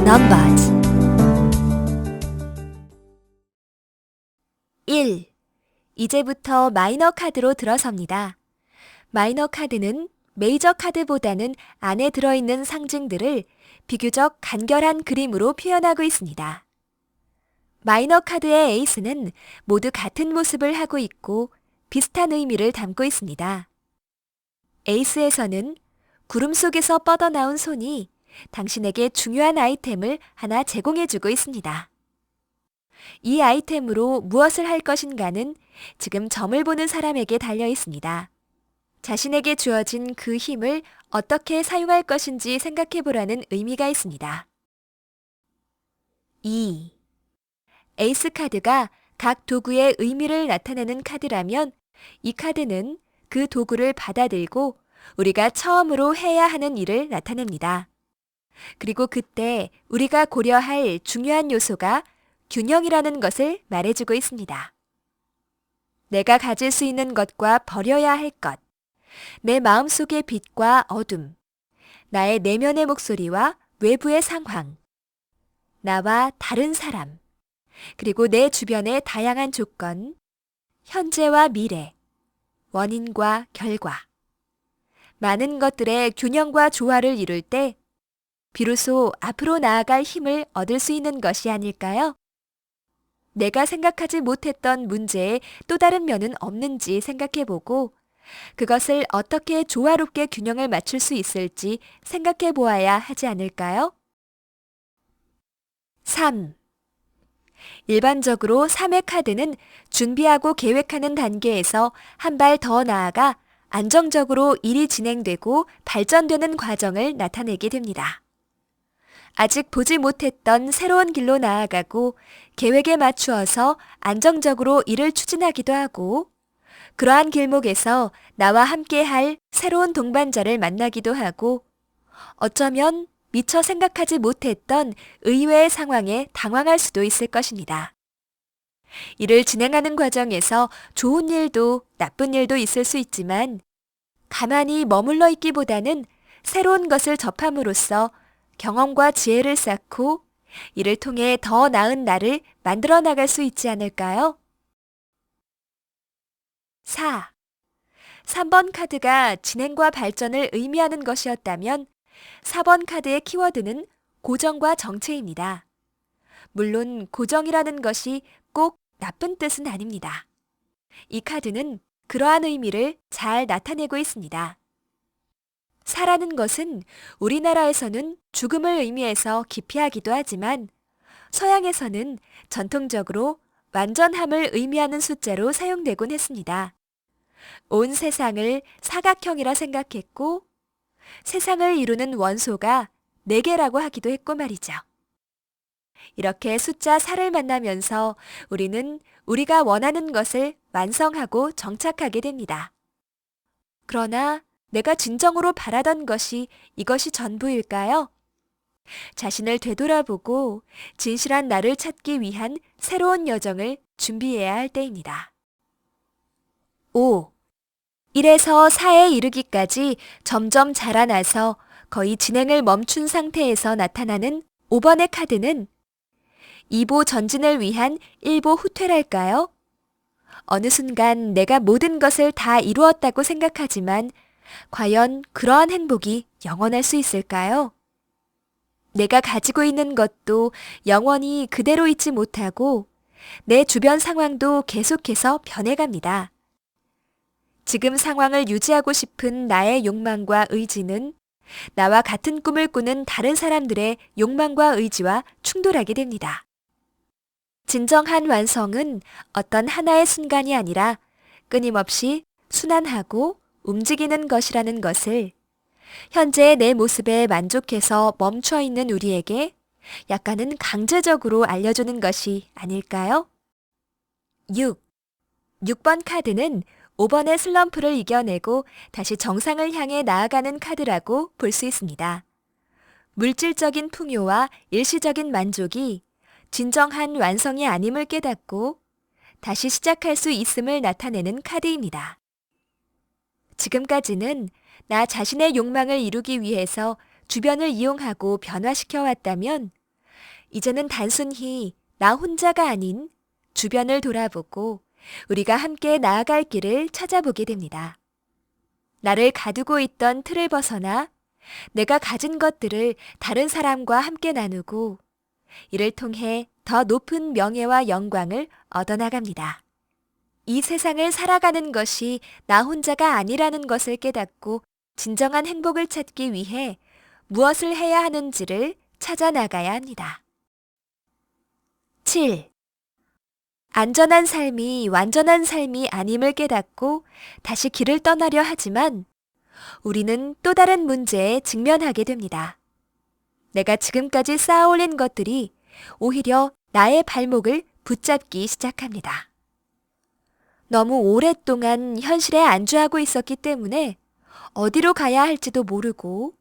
Numbers 1. 이제부터 마이너 카드로 들어섭니다. 마이너 카드는 메이저 카드보다는 안에 들어있는 상징들을 비교적 간결한 그림으로 표현하고 있습니다. 마이너 카드의 에이스는 모두 같은 모습을 하고 있고 비슷한 의미를 담고 있습니다. 에이스에서는 구름 속에서 뻗어나온 손이 당신에게 중요한 아이템을 하나 제공해주고 있습니다. 이 아이템으로 무엇을 할 것인가는 지금 점을 보는 사람에게 달려 있습니다. 자신에게 주어진 그 힘을 어떻게 사용할 것인지 생각해 보라는 의미가 있습니다. 2. 에이스 카드가 각 도구의 의미를 나타내는 카드라면 이 카드는 그 도구를 받아들고 우리가 처음으로 해야 하는 일을 나타냅니다. 그리고 그때 우리가 고려할 중요한 요소가 균형이라는 것을 말해주고 있습니다. 내가 가질 수 있는 것과 버려야 할 것, 내 마음속의 빛과 어둠, 나의 내면의 목소리와 외부의 상황, 나와 다른 사람, 그리고 내 주변의 다양한 조건, 현재와 미래, 원인과 결과. 많은 것들의 균형과 조화를 이룰 때 비로소 앞으로 나아갈 힘을 얻을 수 있는 것이 아닐까요? 내가 생각하지 못했던 문제에 또 다른 면은 없는지 생각해 보고 그것을 어떻게 조화롭게 균형을 맞출 수 있을지 생각해 보아야 하지 않을까요? 3. 일반적으로 3회 카드는 준비하고 계획하는 단계에서 한 발 더 나아가 안정적으로 일이 진행되고 발전되는 과정을 나타내게 됩니다. 아직 보지 못했던 새로운 길로 나아가고 계획에 맞추어서 안정적으로 일을 추진하기도 하고 그러한 길목에서 나와 함께 할 새로운 동반자를 만나기도 하고 어쩌면 미처 생각하지 못했던 의외의 상황에 당황할 수도 있을 것입니다. 일을 진행하는 과정에서 좋은 일도 나쁜 일도 있을 수 있지만 가만히 머물러 있기보다는 새로운 것을 접함으로써 경험과 지혜를 쌓고 이를 통해 더 나은 나를 만들어 나갈 수 있지 않을까요? 4. 3번 카드가 진행과 발전을 의미하는 것이었다면 4번 카드의 키워드는 고정과 정체입니다. 물론 고정이라는 것이 꼭 나쁜 뜻은 아닙니다. 이 카드는 그러한 의미를 잘 나타내고 있습니다. 사라는 것은 우리나라에서는 죽음을 의미해서 기피하기도 하지만 서양에서는 전통적으로 완전함을 의미하는 숫자로 사용되곤 했습니다. 온 세상을 사각형이라 생각했고 세상을 이루는 원소가 네 개라고 하기도 했고 말이죠. 이렇게 숫자 4를 만나면서 우리는 우리가 원하는 것을 완성하고 정착하게 됩니다. 그러나 내가 진정으로 바라던 것이 이것이 전부일까요? 자신을 되돌아보고 진실한 나를 찾기 위한 새로운 여정을 준비해야 할 때입니다. 5. 1에서 4에 이르기까지 점점 자라나서 거의 진행을 멈춘 상태에서 나타나는 5번의 카드는 2보 전진을 위한 1보 후퇴랄까요? 어느 순간 내가 모든 것을 다 이루었다고 생각하지만 과연 그러한 행복이 영원할 수 있을까요? 내가 가지고 있는 것도 영원히 그대로 있지 못하고 내 주변 상황도 계속해서 변해갑니다. 지금 상황을 유지하고 싶은 나의 욕망과 의지는 나와 같은 꿈을 꾸는 다른 사람들의 욕망과 의지와 충돌하게 됩니다. 진정한 완성은 어떤 하나의 순간이 아니라 끊임없이 순환하고 움직이는 것이라는 것을 현재의 내 모습에 만족해서 멈춰 있는 우리에게 약간은 강제적으로 알려주는 것이 아닐까요? 6. 6번 카드는 5번의 슬럼프를 이겨내고 다시 정상을 향해 나아가는 카드라고 볼 수 있습니다. 물질적인 풍요와 일시적인 만족이 진정한 완성이 아님을 깨닫고 다시 시작할 수 있음을 나타내는 카드입니다. 지금까지는 나 자신의 욕망을 이루기 위해서 주변을 이용하고 변화시켜 왔다면 이제는 단순히 나 혼자가 아닌 주변을 돌아보고 우리가 함께 나아갈 길을 찾아보게 됩니다. 나를 가두고 있던 틀을 벗어나 내가 가진 것들을 다른 사람과 함께 나누고 이를 통해 더 높은 명예와 영광을 얻어나갑니다. 이 세상을 살아가는 것이 나 혼자가 아니라는 것을 깨닫고 진정한 행복을 찾기 위해 무엇을 해야 하는지를 찾아 나가야 합니다. 7. 안전한 삶이 완전한 삶이 아님을 깨닫고 다시 길을 떠나려 하지만 우리는 또 다른 문제에 직면하게 됩니다. 내가 지금까지 쌓아올린 것들이 오히려 나의 발목을 붙잡기 시작합니다. 너무 오랫동안 현실에 안주하고 있었기 때문에 어디로 가야 할지도 모르고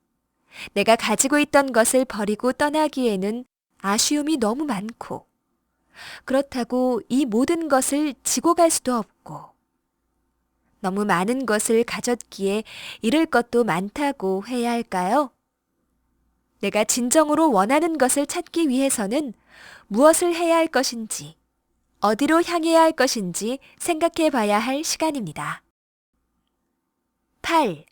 내가 가지고 있던 것을 버리고 떠나기에는 아쉬움이 너무 많고 그렇다고 이 모든 것을 지고 갈 수도 없고 너무 많은 것을 가졌기에 잃을 것도 많다고 해야 할까요? 내가 진정으로 원하는 것을 찾기 위해서는 무엇을 해야 할 것인지, 어디로 향해야 할 것인지 생각해 봐야 할 시간입니다. 8.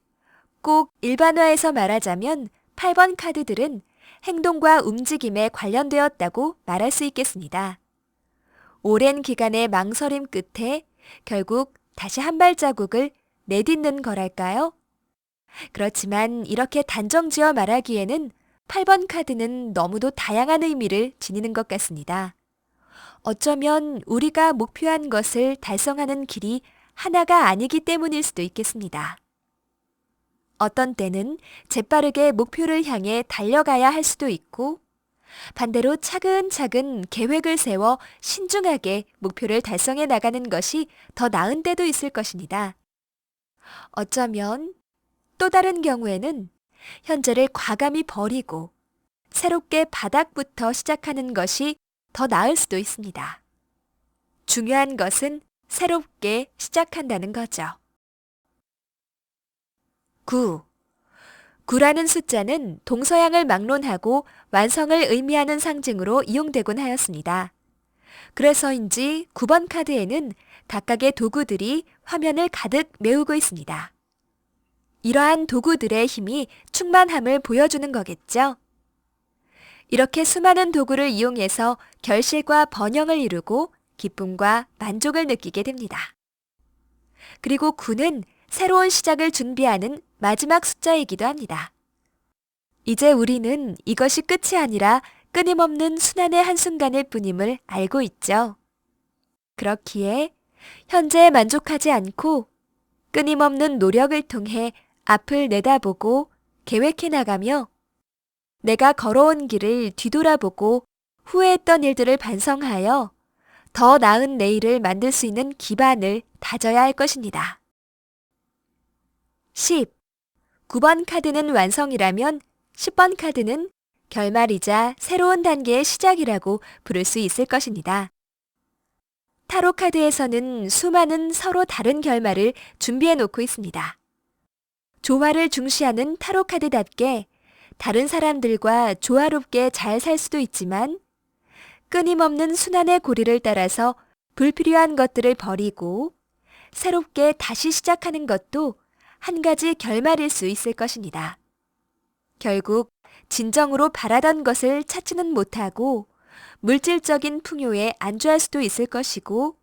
꼭 일반화해서 말하자면 8번 카드들은 행동과 움직임에 관련되었다고 말할 수 있겠습니다. 오랜 기간의 망설임 끝에 결국 다시 한 발자국을 내딛는 거랄까요? 그렇지만 이렇게 단정 지어 말하기에는 8번 카드는 너무도 다양한 의미를 지니는 것 같습니다. 어쩌면 우리가 목표한 것을 달성하는 길이 하나가 아니기 때문일 수도 있겠습니다. 어떤 때는 재빠르게 목표를 향해 달려가야 할 수도 있고, 반대로 차근차근 계획을 세워 신중하게 목표를 달성해 나가는 것이 더 나은 때도 있을 것입니다. 어쩌면 또 다른 경우에는 현재를 과감히 버리고 새롭게 바닥부터 시작하는 것이 더 나을 수도 있습니다. 중요한 것은 새롭게 시작한다는 거죠. 9. 9라는 숫자는 동서양을 막론하고 완성을 의미하는 상징으로 이용되곤 하였습니다. 그래서인지 9번 카드에는 각각의 도구들이 화면을 가득 메우고 있습니다. 이러한 도구들의 힘이 충만함을 보여주는 거겠죠? 이렇게 수많은 도구를 이용해서 결실과 번영을 이루고 기쁨과 만족을 느끼게 됩니다. 그리고 9는 새로운 시작을 준비하는 마지막 숫자이기도 합니다. 이제 우리는 이것이 끝이 아니라 끊임없는 순환의 한순간일 뿐임을 알고 있죠. 그렇기에 현재에 만족하지 않고 끊임없는 노력을 통해 앞을 내다보고 계획해 나가며 내가 걸어온 길을 뒤돌아보고 후회했던 일들을 반성하여 더 나은 내일을 만들 수 있는 기반을 다져야 할 것입니다. 10. 9번 카드는 완성이라면 10번 카드는 결말이자 새로운 단계의 시작이라고 부를 수 있을 것입니다. 타로 카드에서는 수많은 서로 다른 결말을 준비해 놓고 있습니다. 조화를 중시하는 타로 카드답게 다른 사람들과 조화롭게 잘 살 수도 있지만 끊임없는 순환의 고리를 따라서 불필요한 것들을 버리고 새롭게 다시 시작하는 것도 한 가지 결말일 수 있을 것입니다. 결국 진정으로 바라던 것을 찾지는 못하고 물질적인 풍요에 안주할 수도 있을 것이고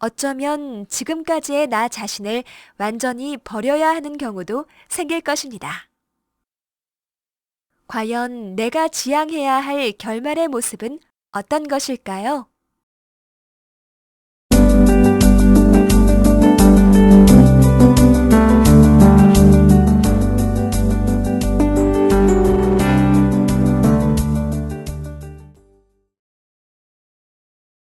어쩌면 지금까지의 나 자신을 완전히 버려야 하는 경우도 생길 것입니다. 과연 내가 지향해야 할 결말의 모습은 어떤 것일까요?